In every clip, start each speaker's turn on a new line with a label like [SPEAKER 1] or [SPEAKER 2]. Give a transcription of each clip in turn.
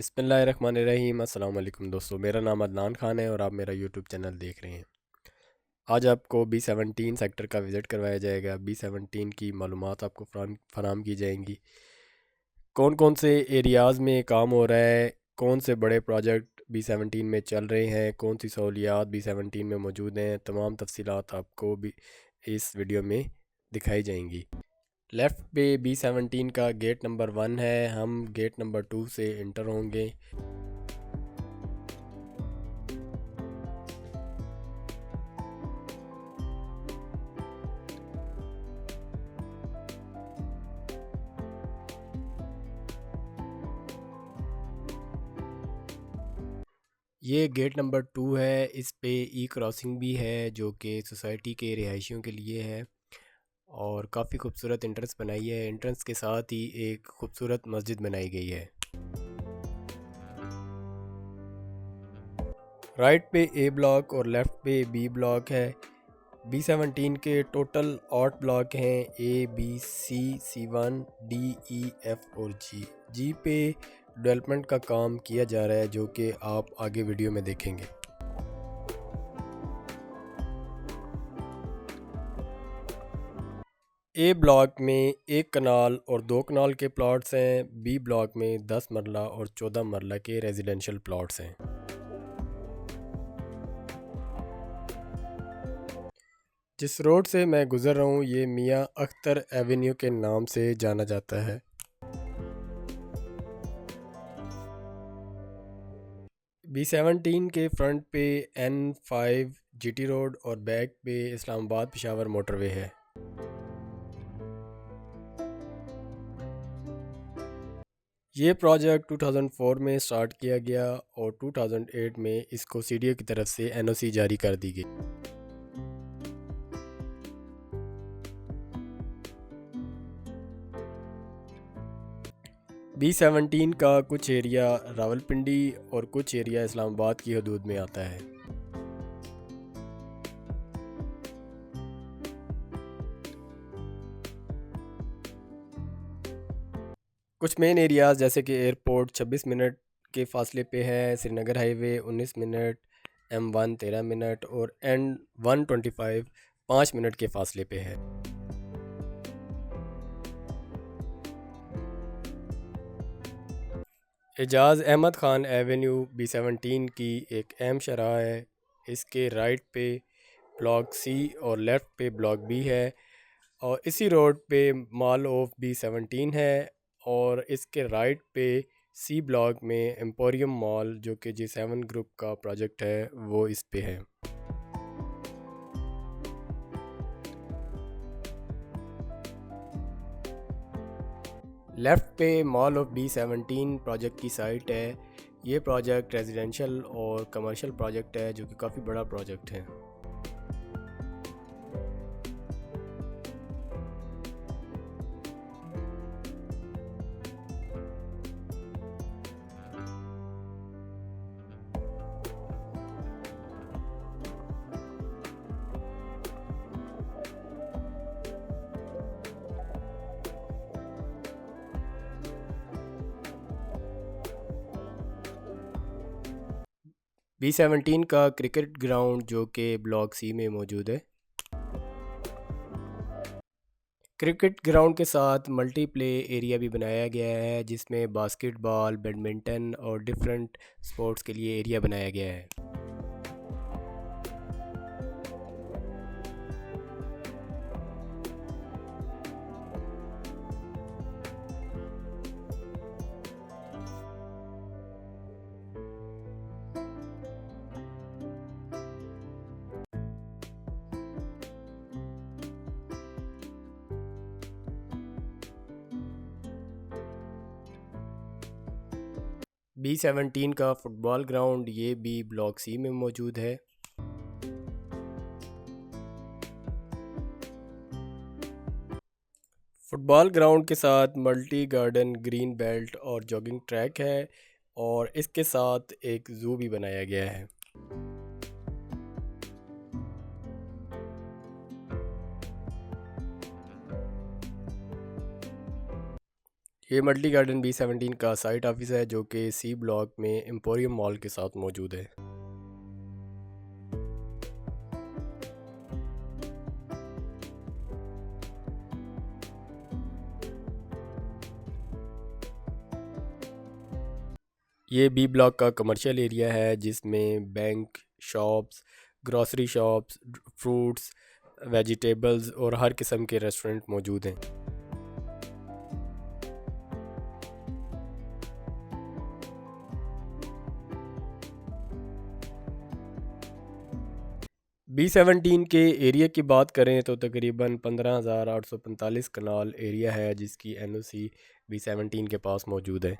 [SPEAKER 1] बिसमीम अल्लाम दोस्तों, मेरा नाम अदनान खान है और आप मेरा यूट्यूब चैनल देख रहे हैं। आज आपको बी सेवनटीन सेक्टर का विज़िट करवाया जाएगा। बी सेवनटीन की मालूम आपको फराम की जाएँगी। कौन कौन से एरियाज़ में काम हो रहा है कौन से बड़े प्रोजेक्ट बी सेवनटीन में चल रहे हैं कौन सी सहूलियात बी सेवनटीन में मौजूद हैं, तमाम तफसीत आपको भी इस वीडियो में दिखाई जाएँगी। लेफ़्ट पे बी सेवनटीन का गेट नंबर वन है। हम गेट नंबर टू से इंटर होंगे। ये गेट नंबर टू है। इस पे ई क्रॉसिंग भी है, जो कि सोसाइटी के रिहायशियों के लिए है। और काफ़ी खूबसूरत इंट्रेंस बनाई है। इंट्रेंस के साथ ही एक खूबसूरत मस्जिद बनाई गई है। राइट पे ए ब्लॉक और लेफ़्ट पे बी ब्लॉक है। बी सेवनटीन के टोटल आठ ब्लॉक हैं। A B C C one D E F और जी जी पे डेवलपमेंट का काम किया जा रहा है, जो कि आप आगे वीडियो में देखेंगे। ए ब्लॉक में एक कनाल और दो कनाल के प्लॉट्स हैं, बी ब्लॉक में दस मरला और चौदह मरला के रेजिडेंशियल प्लॉट्स हैं। जिस रोड से मैं गुज़र रहा हूँ, ये मियाँ अख्तर एवेन्यू के नाम से जाना जाता है। बी सेवनटीन के फ्रंट पे N five G T road और बैक पे इस्लामाबाद पिशावर मोटरवे है। ये प्रोजेक्ट 2004 में स्टार्ट किया गया और 2008 में इसको सी की तरफ़ से एनओसी जारी कर दी गई। बी सेवनटीन का कुछ एरिया रावलपिंडी और कुछ एरिया इस्लामाबाद की हदूद में आता है। कुछ मेन एरियाज़ जैसे कि एयरपोर्ट 26 मिनट के फासले पे है, Srinagar highway 19 minute M one तेरह मिनट और एन वन ट्वेंटी फाइव पाँच मिनट के फासले पे है। Ejaz Ahmed Khan avenue B seventeen की एक अहम शराह है। इसके राइट पे ब्लॉक सी और लेफ़्ट पे ब्लॉक बी है और इसी रोड पे मॉल ऑफ़ बी सेवनटीन है। और इसके राइट पे सी ब्लॉक में एम्पोरियम मॉल जो कि जी सेवन ग्रुप का प्रोजेक्ट है, वो इस पे है। लेफ़्ट पे mall of B seventeen project की साइट है। ये प्रोजेक्ट रेजिडेंशियल और कमर्शियल प्रोजेक्ट है, जो कि काफ़ी बड़ा प्रोजेक्ट है। बी सेवनटीन का क्रिकेट ग्राउंड जो कि ब्लॉक सी में मौजूद है। क्रिकेट ग्राउंड के साथ मल्टी प्ले एरिया भी बनाया गया है, जिसमें बास्केटबॉल बैडमिंटन और डिफरेंट स्पोर्ट्स के लिए एरिया बनाया गया है। बी सेवनटीन का फुटबॉल ग्राउंड ये भी ब्लॉक सी में मौजूद है। फुटबॉल ग्राउंड के साथ मल्टी गार्डन, ग्रीन बेल्ट और जॉगिंग ट्रैक है और इसके साथ एक ज़ू भी बनाया गया है। ये मल्टी गार्डन बी सेवनटीन का साइट ऑफ़िस है, जो कि सी ब्लॉक में एम्पोरियम मॉल के साथ मौजूद है। ये बी ब्लॉक का कमर्शियल एरिया है, जिसमें bank shops grocery shops fruits vegetables और हर किस्म के रेस्टोरेंट मौजूद हैं। बी सेवनटीन के एरिया की बात करें तो तकरीबन पंद्रह हज़ार आठ सौ पैंतालीस कनाल एरिया है जिसकी N O C B seventeen के पास मौजूद है।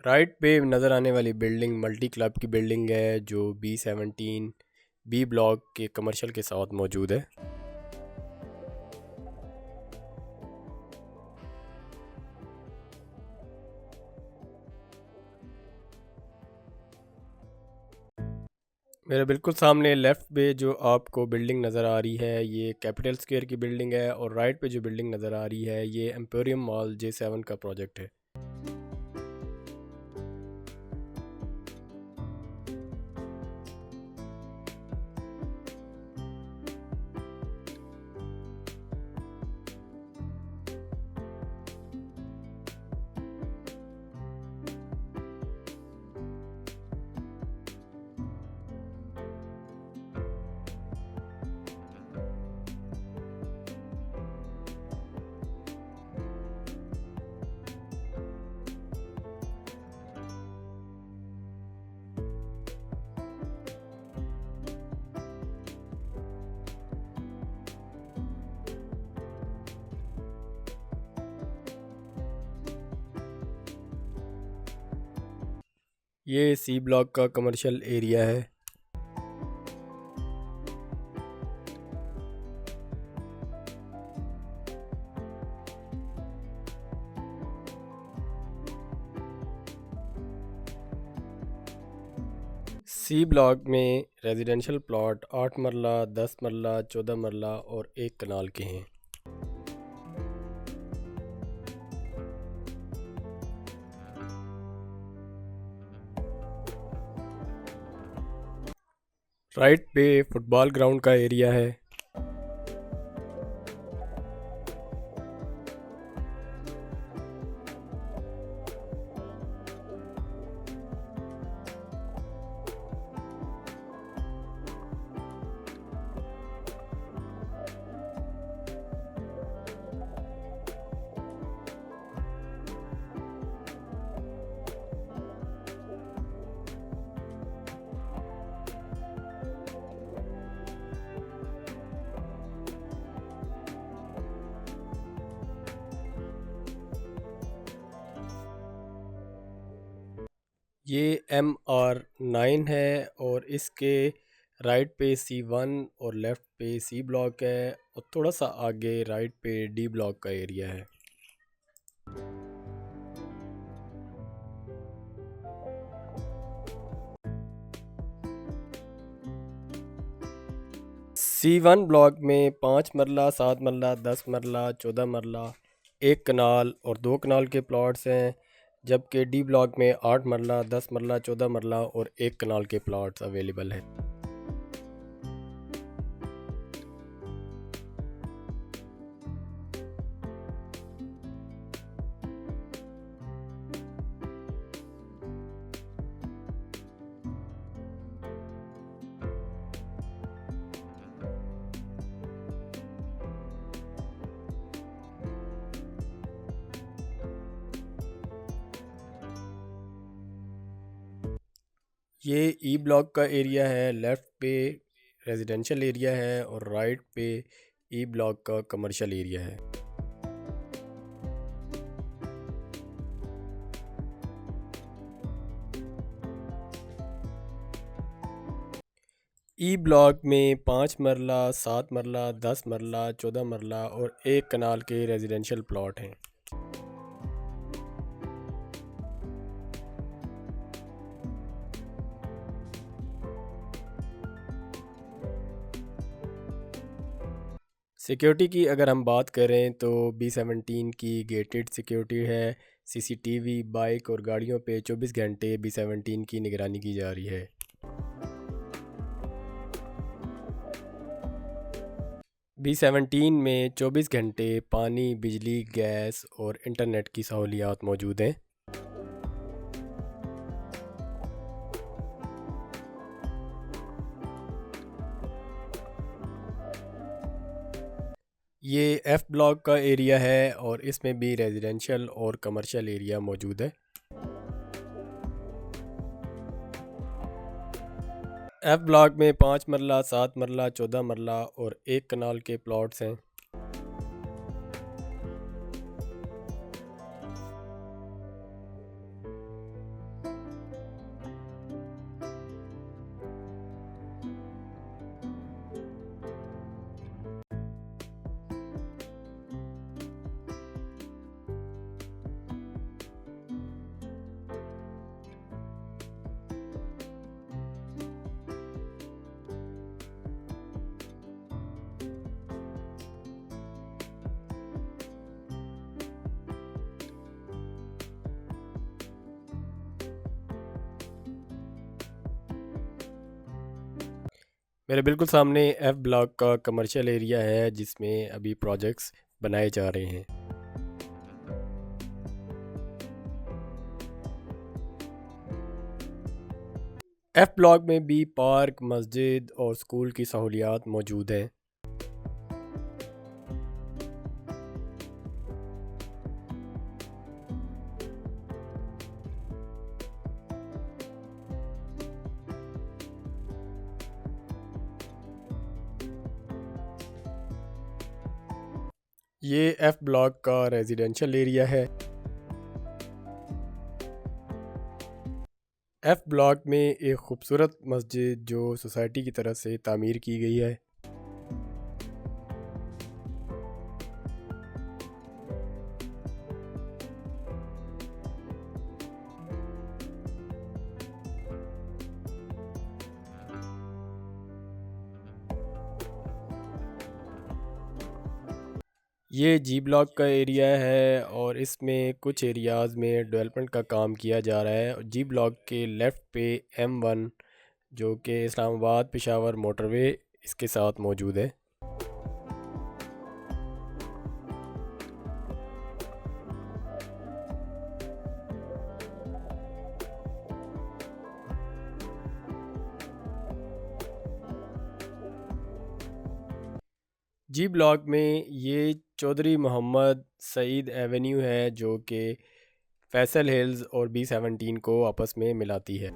[SPEAKER 1] राइट पे नज़र आने वाली बिल्डिंग मल्टी क्लब की बिल्डिंग है, जो बी सेवनटीन बी ब्लॉक के कमर्शियल के साथ मौजूद है। मेरे बिल्कुल सामने लेफ़्ट पे जो आपको बिल्डिंग नज़र आ रही है, ये कैपिटल स्क्वायर की बिल्डिंग है, और राइट पे जो बिल्डिंग नज़र आ रही है, ये एम्पोरियम मॉल जे सेवन का प्रोजेक्ट है। ये सी ब्लॉक का कमर्शियल एरिया है। सी ब्लॉक में रेजिडेंशियल प्लॉट आठ मरला, दस मरला, चौदह मरला और एक कनाल के हैं। राइट पे फुटबॉल ग्राउंड का एरिया है। ये एम आर नाइन है और इसके राइट पे सी वन और लेफ़्ट पे सी ब्लॉक है और थोड़ा सा आगे राइट पे डी ब्लॉक का एरिया है। सी वन ब्लॉक में पाँच मरला, सात मरला, दस मरला, चौदह मरला, एक कनाल और दो कनाल के प्लॉट्स हैं। जबकि डी ब्लॉक में आठ मरला, दस मरला, चौदह मरला और एक कनाल के प्लाट्स अवेलेबल हैं। ये ई ब्लॉक का एरिया है लेफ़्ट पे रेजिडेंशियल एरिया है और राइट पे ई ब्लॉक का कमर्शियल एरिया है। ई ब्लॉक में पाँच मरला, सात मरला, दस मरला, चौदह मरला और एक कनाल के रेजिडेंशियल प्लॉट हैं। सिक्योरिटी की अगर हम बात करें तो बी सेवनटीन की गेटेड सिक्योरिटी है सीसीटीवी बाइक और गाड़ियों पे 24 घंटे बी सेवनटीन की निगरानी की जा रही है। बी सेवनटीन में 24 घंटे पानी, बिजली, गैस और इंटरनेट की सहूलियात मौजूद हैं। ये एफ़ ब्लॉक का एरिया है और इसमें भी रेजिडेंशियल और कमर्शियल एरिया मौजूद है। एफ़ ब्लॉक में पाँच मरला, सात मरला, चौदह मरला और एक कनाल के प्लॉट्स हैं। मेरे बिल्कुल सामने एफ़ ब्लॉक का कमर्शियल एरिया है, जिसमें अभी प्रोजेक्ट्स बनाए जा रहे हैं। एफ़ ब्लॉक में भी पार्क, मस्जिद और स्कूल की सहूलियात मौजूद हैं। ये एफ़ ब्लॉक का रेजिडेंशियल एरिया है। एफ़ ब्लॉक में एक खूबसूरत मस्जिद जो सोसाइटी की तरफ़ से तामीर की गई है। ये जी ब्लॉक का एरिया है और इसमें कुछ एरियाज़ में डेवलपमेंट का काम किया जा रहा है। जी ब्लॉक के लेफ़्ट पे एम वन जो कि इस्लामाबाद पेशावर मोटरवे इसके साथ मौजूद है। जी ब्लॉक में ये चौधरी मोहम्मद सईद एवेन्यू है, जो कि फैसल हिल्स और बी सेवनटीन को आपस में मिलाती है।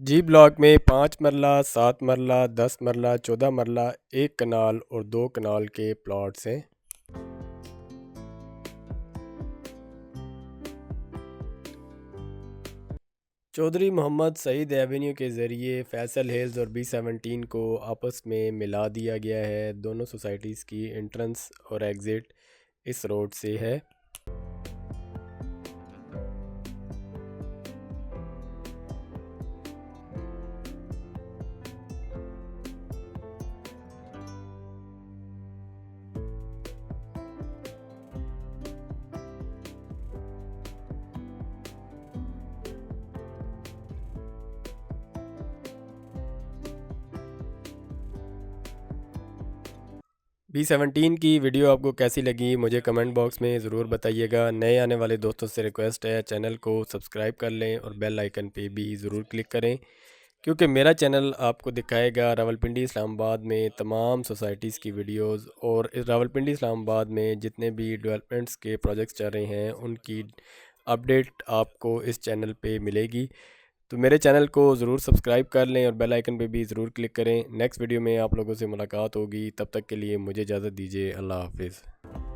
[SPEAKER 1] जी ब्लॉक में पाँच मरला, सात मरला, दस मरला, चौदह मरला, एक कनाल और दो कनाल के प्लॉट्स हैं। चौधरी मोहम्मद सईद एवेन्यू के ज़रिए फैसल हिल्स और बी सेवनटीन को आपस में मिला दिया गया है। दोनों सोसाइटीज़ की एंट्रेंस और एग्ज़िट इस रोड से है। बी सेवनटीन की वीडियो आपको कैसी लगी, मुझे कमेंट बॉक्स में ज़रूर बताइएगा। नए आने वाले दोस्तों से रिक्वेस्ट है चैनल को सब्सक्राइब कर लें और बेल आइकन पे भी ज़रूर क्लिक करें, क्योंकि मेरा चैनल आपको दिखाएगा रावलपिंडी इस्लामाबाद में तमाम सोसाइटीज़ की वीडियोस और इस रावलपिंडी इस्लामाबाद में जितने भी डेवलपमेंट्स के प्रोजेक्ट्स चल रहे हैं, उनकी अपडेट आपको इस चैनल पे मिलेगी। तो मेरे चैनल को ज़रूर सब्सक्राइब कर लें और बेल आइकन पे भी ज़रूर क्लिक करें। नेक्स्ट वीडियो में आप लोगों से मुलाकात होगी। तब तक के लिए मुझे इजाज़त दीजिए। अल्लाह हाफिज़।